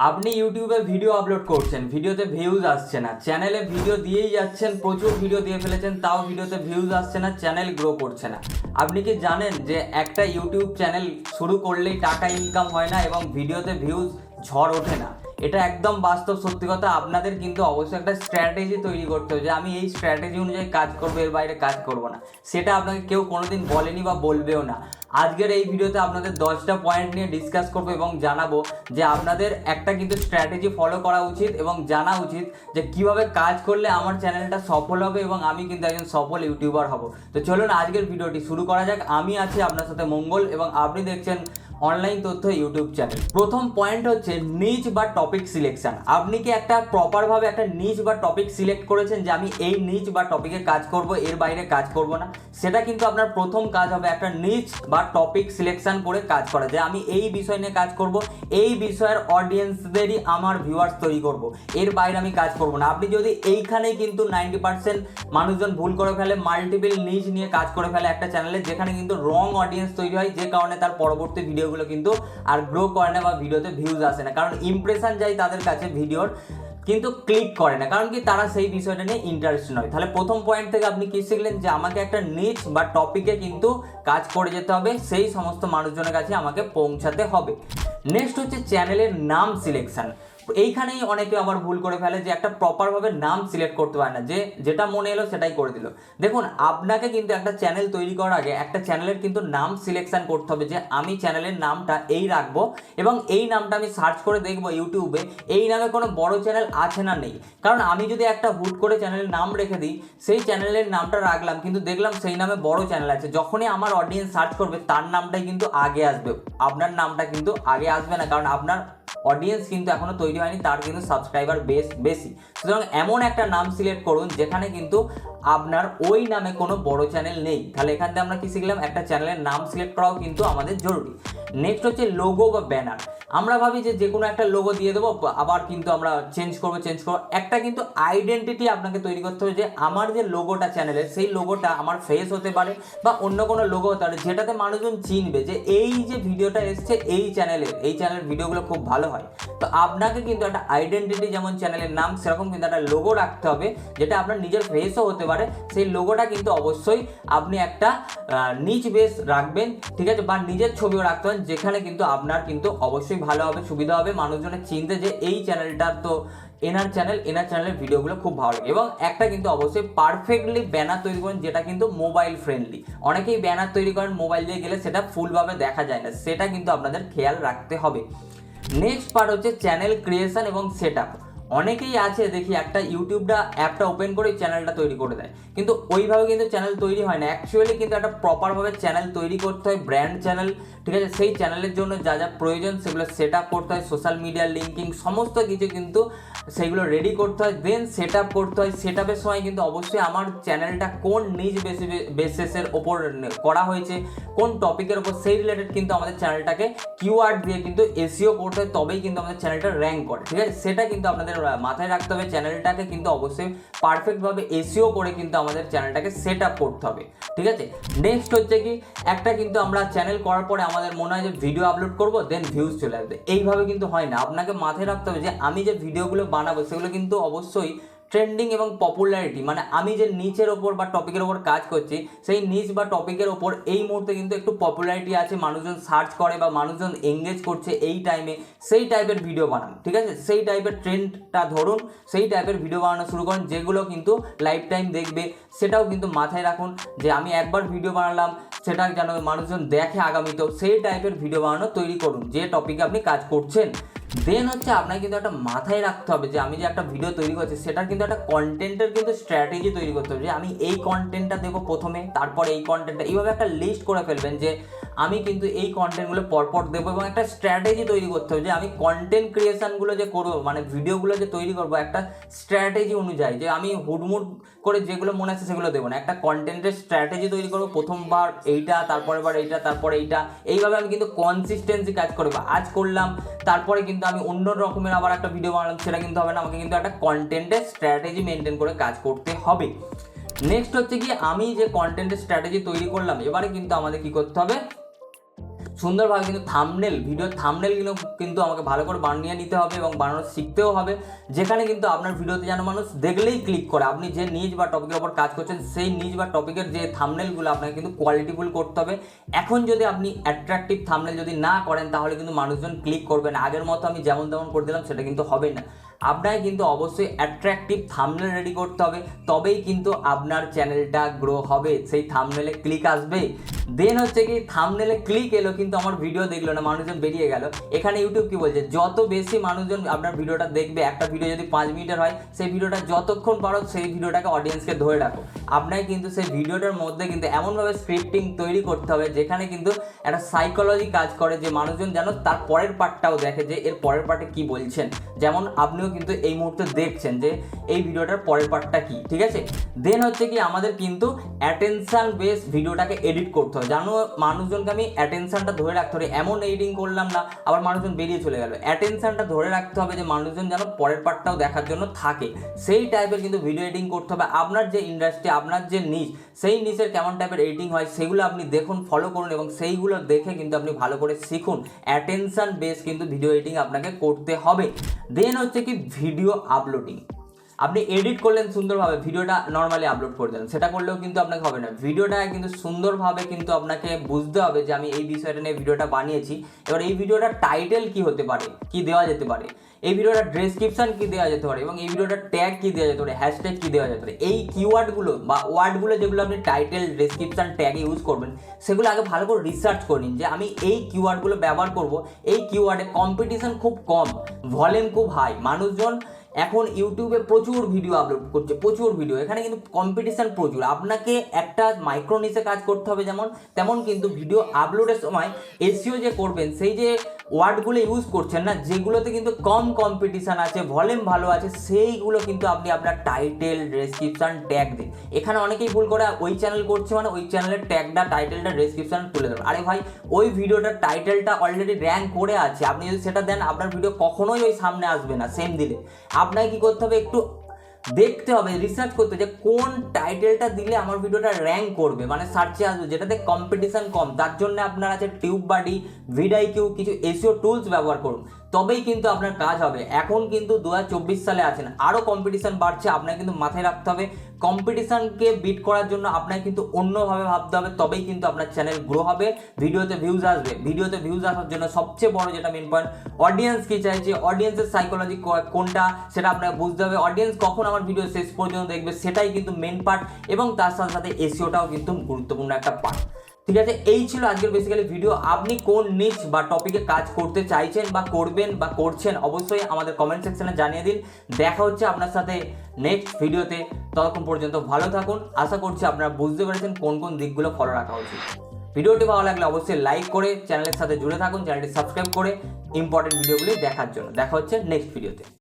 আপনি ইউটিউবে video upload করছেন ভিডিওতে ভিউজ আসছে না। চ্যানেলে ভিডিও দিয়েই যাচ্ছেন, প্রচুর ভিডিও দিয়ে ফেলেছেন, তাও ভিডিওতে ভিউজ আসছে না চ্যানেল গ্রো করছে না। আপনি কি জানেন যে একটা ইউটিউব চ্যানেল শুরু করলেই টাকা ইনকাম হয় না এবং ভিডিওতে ভিউজ ঝড় ওঠে না? এটা একদম বাস্তব সত্যি কথা। আপনাদের কিন্তু অবশ্যই একটা স্ট্র্যাটেজি তৈরি করতে হবে যে আমি এই স্ট্র্যাটেজি অনুযায়ী কাজ করব, এর বাইরে কাজ করব না। সেটা আপনাকে কেউ কোনোদিন বলেনি বা বলবেও না। আজকের এই ভিডিওতে আপনাদের দশটা পয়েন্ট নিয়ে ডিসকাস করব এবং জানাব যে আপনাদের একটা কিন্তু স্ট্র্যাটেজি ফলো করা উচিত এবং জানা উচিত যে কীভাবে কাজ করলে আমার চ্যানেলটা সফল হবে এবং আমি কিন্তু একজন সফল ইউটিউবার হব। তো চলুন আজকের ভিডিওটি শুরু করা যাক। আমি আছি আপনার সাথে মঙ্গল এবং আপনি দেখছেন অনলাইন তথ্য ইউটিউব চ্যানেল প্রথম পয়েন্ট হচ্ছে নিচ বা টপিক সিলেকশন আপনি কি একটা প্রপারভাবে একটা নিচ বা টপিক সিলেক্ট করেছেন যে আমি এই নিচ বা টপিকে কাজ করব, এর বাইরে কাজ করব না? সেটা কিন্তু আপনার প্রথম কাজ হবে একটা নিচ বা টপিক সিলেকশন করে কাজ করা, যে আমি এই বিষয় নিয়ে কাজ করব, এই বিষয়ের অডিয়েন্সদেরই আমার ভিউয়ার্স তৈরি করব, এর বাইরে আমি কাজ করব না। আপনি যদি এইখানেই কিন্তু নাইনটি পার্সেন্ট মানুষজন ভুল করে ফেলে মাল্টিপল নিচ নিয়ে কাজ করে ফেলে একটা চ্যানেলে যেখানে কিন্তু রং অডিয়েন্স তৈরি হয়, যে কারণে তার পরবর্তী ভিডিওগুলো কিন্তু আর গ্রো করে না বা ভিডিওতে ভিউজ আসে না। কারণ ইমপ্রেশন যায় তাদের কাছে ভিডিওর কিন্তু ক্লিক করে না। কারণ কি তারা সেই বিষয়টা নিয়ে ইন্টারেস্ট নয়। তাহলে প্রথম পয়েন্ট থেকে আপনি কি শিখলেন যে আমাকে একটা নিচ বা টপিকে কিন্তু কাজ করে যেতে হবে, সেই সমস্ত মানুষজনের কাছে আমাকে পৌঁছাতে হবে। নেক্সট হচ্ছে চ্যানেলের নাম সিলেকশন এইখানেই অনেকে আবার ভুল করে ফেলে যে একটা প্রপারভাবে নাম সিলেক্ট করতে পারে না। যে যেটা মনে এলো সেটাই করে দিল। দেখুন, আপনাকে কিন্তু একটা চ্যানেল তৈরি করার আগে একটা চ্যানেলের কিন্তু নাম সিলেকশন করতে হবে যে আমি চ্যানেলের নামটা এই রাখব এবং এই নামটা আমি সার্চ করে দেখব ইউটিউবে এই নামে কোনো বড় চ্যানেল আছে না নেই। কারণ আমি যদি একটা হুট করে চ্যানেলের নাম রেখে দিই, সেই চ্যানেলের নামটা রাখলাম, কিন্তু দেখলাম সেই নামে বড় চ্যানেল আছে। যখনই আমার অডিয়েন্স সার্চ করবে, তার নামটাই কিন্তু আগে আসবে। আপনার নামটা কিন্তু আগে আসবে না, কারণ আপনার অডিয়েন্স কিন্তু এখনও তৈরি হয়নি, তার কিন্তু সাবস্ক্রাইবার বেশ বেশি। সুতরাং এমন একটা নাম সিলেক্ট করুন, যেখানে কিন্তু আপনার ওই নামে কোনো বড় চ্যানেল নেই। তাহলে এখান থেকে আমরা কি শিখলাম? একটা চ্যানেলের নাম সিলেক্ট করাও কিন্তু আমাদের জরুরি। নেক্সট হচ্ছে লোগো বা ব্যানার আমরা ভাবি যে যে কোনো একটা লোগো দিয়ে দেবো আবার কিন্তু আমরা চেঞ্জ করব চেঞ্জ করব। একটা কিন্তু আইডেন্টিটি আপনাকে তৈরি করতে হবে যে আমার যে লোগোটা চ্যানেলের সেই লোগোটা আমার ফেস হতে পারে বা অন্য কোনো লোগো হতে পারে, যেটাতে মানুষজন চিনবে যে এই যে ভিডিওটা এসছে এই চ্যানেলের এই চ্যানেলের ভিডিওগুলো খুব ভালো হয়। তো আপনাকে কিন্তু একটা আইডেন্টিটি যেমন চ্যানেলের নাম, সেরকম কিন্তু একটা লোগো রাখতে হবে, যেটা আপনার নিজের ফেসও হতে পারে। সেই লোগোটা কিন্তু অবশ্যই আপনি একটা নিচ বেস রাখবেন, ঠিক আছে? বা নিজের ছবিও রাখতে পারেন, যেখানে কিন্তু আপনার কিন্তু অবশ্যই ভালো হবে, সুবিধা হবে। মানুষজনের চিনতে যে এই চ্যানেলটার তো এনার চ্যানেল, এনার চ্যানেলের ভিডিওগুলো খুব ভালো লাগে। এবং একটা কিন্তু অবশ্যই পারফেক্টলি ব্যানার তৈরি করেন যেটা কিন্তু মোবাইল ফ্রেন্ডলি অনেকেই ব্যানার তৈরি করেন মোবাইল দিয়ে গেলে সেটা ফুলভাবে দেখা যায় না। সেটা কিন্তু আপনাদের খেয়াল রাখতে হবে। নেক্সট পার্ট হচ্ছে চ্যানেল ক্রিয়েশন এবং সেট অনেকেই আছে, দেখি একটা ইউটিউবটা অ্যাপটা ওপেন করে চ্যানেলটা তৈরি করে দেয়। কিন্তু ওইভাবে কিন্তু চ্যানেল তৈরি হয় না। অ্যাকচুয়ালি কিন্তু একটা প্রপারভাবে চ্যানেল তৈরি করতে হয় ব্র্যান্ড চ্যানেল ঠিক আছে? সেই চ্যানেলের জন্য যা যা প্রয়োজন সেগুলো সেট আপ করতে হয় সোশ্যাল মিডিয়া লিঙ্কিং সমস্ত কিছু কিন্তু সেগুলো রেডি করতে হয়। দেন সেট আপ করতে হয়। সেট আপের সময় কিন্তু অবশ্যই আমার চ্যানেলটা কোন নিজ বেসি বেসিসের ওপর করা হয়েছে, কোন টপিকের ওপর সেই রিলেটেড কিন্তু আমাদের চ্যানেলটাকে কিওয়ার্ড দিয়ে কিন্তু এসিও করতে হয়, তবেই কিন্তু আমাদের চ্যানেলটা র্যাঙ্ক করে, ঠিক আছে? সেটা কিন্তু আপনাদের মাথায় রাখতে হবে চ্যানেলটাকে কিন্তু অবশ্যই পারফেক্টভাবে এসিও করে কিন্তু আমাদের চ্যানেলটাকে সেট আপ করতে হবে। ঠিক আছে? নেক্সট হচ্ছে কি, একটা কিন্তু আমরা চ্যানেল করার পরে আমাদের মনে হয় যে ভিডিও আপলোড করব দেন ভিউজ চলে আসবে। এইভাবে কিন্তু হয় না। আপনাকে মাথায় রাখতে হবে যে আমি যে ভিডিওগুলো বানাবো, সেগুলো কিন্তু অবশ্যই ট্রেন্ডিং এবং পপুলারিটি মানে আমি যে নিচের ওপর বা টপিকের ওপর কাজ করছি, সেই নিচ বা টপিকের ওপর এই মুহূর্তে কিন্তু একটু পপুলারিটি আছে, মানুষজন সার্চ করে বা মানুষজন এঙ্গেজ করছে এই টাইমে সেই টাইপের ভিডিও বানান, ঠিক আছে? সেই টাইপের ট্রেন্ডটা ধরুন, সেই টাইপের ভিডিও বানানো শুরু করুন, যেগুলো কিন্তু লাইফ টাইম দেখবে, সেটাও কিন্তু মাথায় রাখুন যে আমি একবার ভিডিও বানালাম, সেটা যেন মানুষজন দেখে আগামীতেও সেই টাইপের ভিডিও বানানো তৈরি করুন, যে টপিকে আপনি কাজ করছেন। দেন হচ্ছে আপনাকে কিন্তু একটা মাথায় রাখতে হবে যে আমি যে একটা ভিডিও তৈরি করছি, সেটার কিন্তু একটা কন্টেন্টের কিন্তু স্ট্র্যাটেজি তৈরি করতে হবে যে আমি এই কন্টেন্টটা দেবো প্রথমে, তারপরে এই কন্টেন্টটা এইভাবে একটা লিস্ট করে ফেলবেন যে আমি কিন্তু এই কন্টেন্টগুলো পরপর দেবো এবং একটা স্ট্র্যাটেজি তৈরি করতে হবে যে আমি কন্টেন্ট ক্রিয়েশনগুলো যে করব মানে ভিডিওগুলো যে তৈরি করব, একটা স্ট্র্যাটেজি অনুযায়ী, যে আমি হুডমুড করে যেগুলো মনে আছে সেগুলো দেবো না। একটা কন্টেন্টের স্ট্র্যাটেজি তৈরি করব, প্রথমবার এইটা তারপরে বার এইটা, তারপরে এইটা, এইভাবে আমি কিন্তু কনসিস্টেন্সি কাজ করব আজ করলাম, তারপরে কিন্তু আমি অন্য রকমের আবার একটা ভিডিও বানালাম, সেটা কিন্তু হবে না, আমাকে কিন্তু একটা কন্টেন্টের স্ট্র্যাটেজি মেনটেন করে কাজ করতে হবে। নেক্সট হচ্ছে কি আমি যে কন্টেন্টের স্ট্র্যাটেজি তৈরি করলাম, এবারে কিন্তু আমাদের কি করতে হবে? সুন্দরভাবে কিন্তু থামনেল ভিডিওর থামনেল কিন্তু কিন্তু আমাকে ভালো করে বানিয়ে নিতে হবে এবং বানানো শিখতেও হবে। যেখানে কিন্তু আপনার ভিডিওতে যেন মানুষ দেখলেই ক্লিক করে। আপনি যে নিজ বা টপিকের ওপর কাজ করছেন, সেই নিজ বা টপিকের যে থামনেলগুলো আপনাকে কিন্তু কোয়ালিটিফুল করতে হবে। এখন যদি আপনি অ্যাট্রাকটিভ থামনেল যদি না করেন, তাহলে কিন্তু মানুষজন ক্লিক করবে না। আগের মতো আমি যেমন তেমন করে দিলাম, সেটা কিন্তু হবে না। আপনাকে কিন্তু অবশ্যই অ্যাট্রাকটিভ থামনেল রেডি করতে হবে। তবেই কিন্তু আপনার চ্যানেলটা গ্রো হবে। সেই থামনেলে ক্লিক আসবে। দেন হচ্ছে কি থামনেলে ক্লিক এলো কিন্তু আমার ভিডিও দেখল না, মানুষজন বেরিয়ে গেল। এখানে ইউটিউব কি বলছে? যত বেশি মানুষজন আপনার ভিডিওটা দেখবে, একটা ভিডিও যদি পাঁচ মিনিটের হয়, সেই ভিডিওটা যতক্ষণ পারো, সেই ভিডিওটাকে অডিয়েন্সকে ধরে রাখো। আপনাকে কিন্তু সেই ভিডিওটার মধ্যে কিন্তু এমনভাবে স্ক্রিপ্টিং তৈরি করতে হবে, যেখানে কিন্তু একটা সাইকোলজি কাজ করে যে মানুষজন যেন তার পরের পার্টটাও দেখে যে এর পরের পার্টে কি বলছেন। যেমন আপনিও কিন্তু এই মুহূর্তে দেখছেন যে এই ভিডিওটার পরের পার্টটা কি, ঠিক আছে? দেন হচ্ছে কি, আমাদের কিন্তু অ্যাটেনশন বেস ভিডিওটাকে এডিট করতে হবে জানো, মানুষজনকে আমি অ্যাটেনশনটা ধরে রাখতে হবে। এমন এডিটিং করলাম না, আবার মানুষজন বেরিয়ে চলে গেল। অ্যাটেনশনটা ধরে রাখতে হবে যে মানুষজন যেন পরের পার্টটাও দেখার জন্য থাকে। সেই টাইপের কিন্তু ভিডিও এডিটিং করতে হবে। আপনার যে ইন্ডাস্ট্রি আপনার যে নিচ সেই নিচের কেমন টাইপের এডিটিং হয়, সেগুলো আপনি দেখুন ফলো করুন এবং সেইগুলো দেখে কিন্তু আপনি ভালো করে শিখুন। অ্যাটেনশন বেস কিন্তু ভিডিও এডিটিং আপনাকে করতে হবে। দেন হচ্ছে কি ভিডিও আপলোডিং আপনি এডিট করলেন সুন্দরভাবে, ভিডিওটা নর্মালি আপলোড করে দিলেন সেটা করলেও কিন্তু আপনাকে হবে না। ভিডিওটা কিন্তু সুন্দরভাবে কিন্তু আপনাকে বুঝতে হবে যে আমি এই বিষয়টা নিয়ে ভিডিওটা বানিয়েছি। এবার এই ভিডিওটার টাইটেল কি হতে পারে? কি দেওয়া যেতে পারে? এই ভিডিওটার ডেসক্রিপশন কি দেওয়া যেতে পারে? এবং এই ভিডিওটার ট্যাগ কি দেওয়া যেতে পারে? হ্যাশট্যাগ কি দেওয়া যেতে পারে? এই কিওয়ার্ডগুলো বা ওয়ার্ডগুলো যেগুলো আপনি টাইটেল ডেসক্রিপশন ট্যাগ ইউজ করবেন, সেগুলো আগে ভালো করে রিসার্চ করে নিন যে আমি এই কিওয়ার্ডগুলো ব্যবহার করব। এই কিওয়ার্ডে কম্পিটিশন খুব কম ভলিউম খুব হাই মানুষজন এখন ইউটিউবে প্রচুর ভিডিও আপলোড করছে, প্রচুর ভিডিও এখানে কিন্তু কম্পিটিশান প্রচুর। আপনাকে একটা মাইক্রো নিচে কাজ করতে হবে যেমন, তেমন কিন্তু ভিডিও আপলোডের সময় এসিও যে করবেন, সেই যে ওয়ার্ডগুলো ইউজ করছেন না, যেগুলোতে কিন্তু কম কম্পিটিশান আছে ভলিউম ভালো আছে, সেইগুলো কিন্তু আপনি আপনার টাইটেল ডেসক্রিপশন ট্যাগ দিন। এখানে অনেকেই ভুল করে, ওই চ্যানেল করছে মানে ওই চ্যানেলের ট্যাগটা টাইটেলটা ডেসক্রিপশন তুলে দেবেন আরে ভাই, ওই ভিডিওটার টাইটেলটা অলরেডি র্যাঙ্ক করে আছে। আপনি যদি সেটা দেন, আপনার ভিডিও কখনোই ওই সামনে আসবে না সেম দিলে। আপনাকে কী করতে হবে একটু দেখতে হবে রিসার্চ করতে যে কোন টাইটেলটা দিলে আমার ভিডিওটা র্যাঙ্ক করবে। মানে সার্চে আসবে, যেটাতে কম্পিটিশান কম। তার জন্য আপনার আছে টিউব বাডি ভিডাই কিউ কিছু এসিও টুলস ব্যবহার করুন। তবেই কিন্তু আপনার কাজ হবে। এখন কিন্তু দু হাজার চব্বিশ সালে আছেন। আরও কম্পিটিশান বাড়ছে, আপনাকে কিন্তু মাথায় রাখতে হবে। কম্পিটিশনকে বিট করার জন্য আপনাকে কিন্তু অন্যভাবে ভাবতে হবে, তবেই কিন্তু আপনার চ্যানেল গ্রো হবে। ভিডিওতে ভিউজ আসবে। ভিডিওতে ভিউজ আসার জন্য সবচেয়ে বড় যেটা মেন পয়েন্ট অডিয়েন্স কি চাইছে অডিয়েন্সের সাইকোলজি কোনটা সেটা আপনাকে বুঝতে হবে। অডিয়েন্স কখন আমার ভিডিও শেষ পর্যন্ত দেখবে, সেটাই কিন্তু মেন পার্ট এবং তার সাথে সাথে এসিওটাও কিন্তু গুরুত্বপূর্ণ একটা পার্ট ঠিক আছে, এই ছিল আজকের বেসিক্যালি ভিডিও আপনি কোন নিচ বা টপিকে কাজ করতে চাইছেন বা করবেন বা করছেন, অবশ্যই আমাদের কমেন্ট সেকশনে জানিয়ে দিন। দেখা হচ্ছে আপনার সাথে নেক্সট ভিডিওতে ততক্ষণ পর্যন্ত ভালো থাকুন। আশা করছি আপনারা বুঝতে পেরেছেন কোন কোন দিকগুলো ফলো রাখা উচিত। ভিডিওটি ভালো লাগলে অবশ্যই লাইক করে চ্যানেলের সাথে জুড়ে থাকুন চ্যানেলটি সাবস্ক্রাইব করে ইম্পর্টেন্ট ভিডিওগুলি দেখার জন্য। দেখা হচ্ছে নেক্সট ভিডিওতে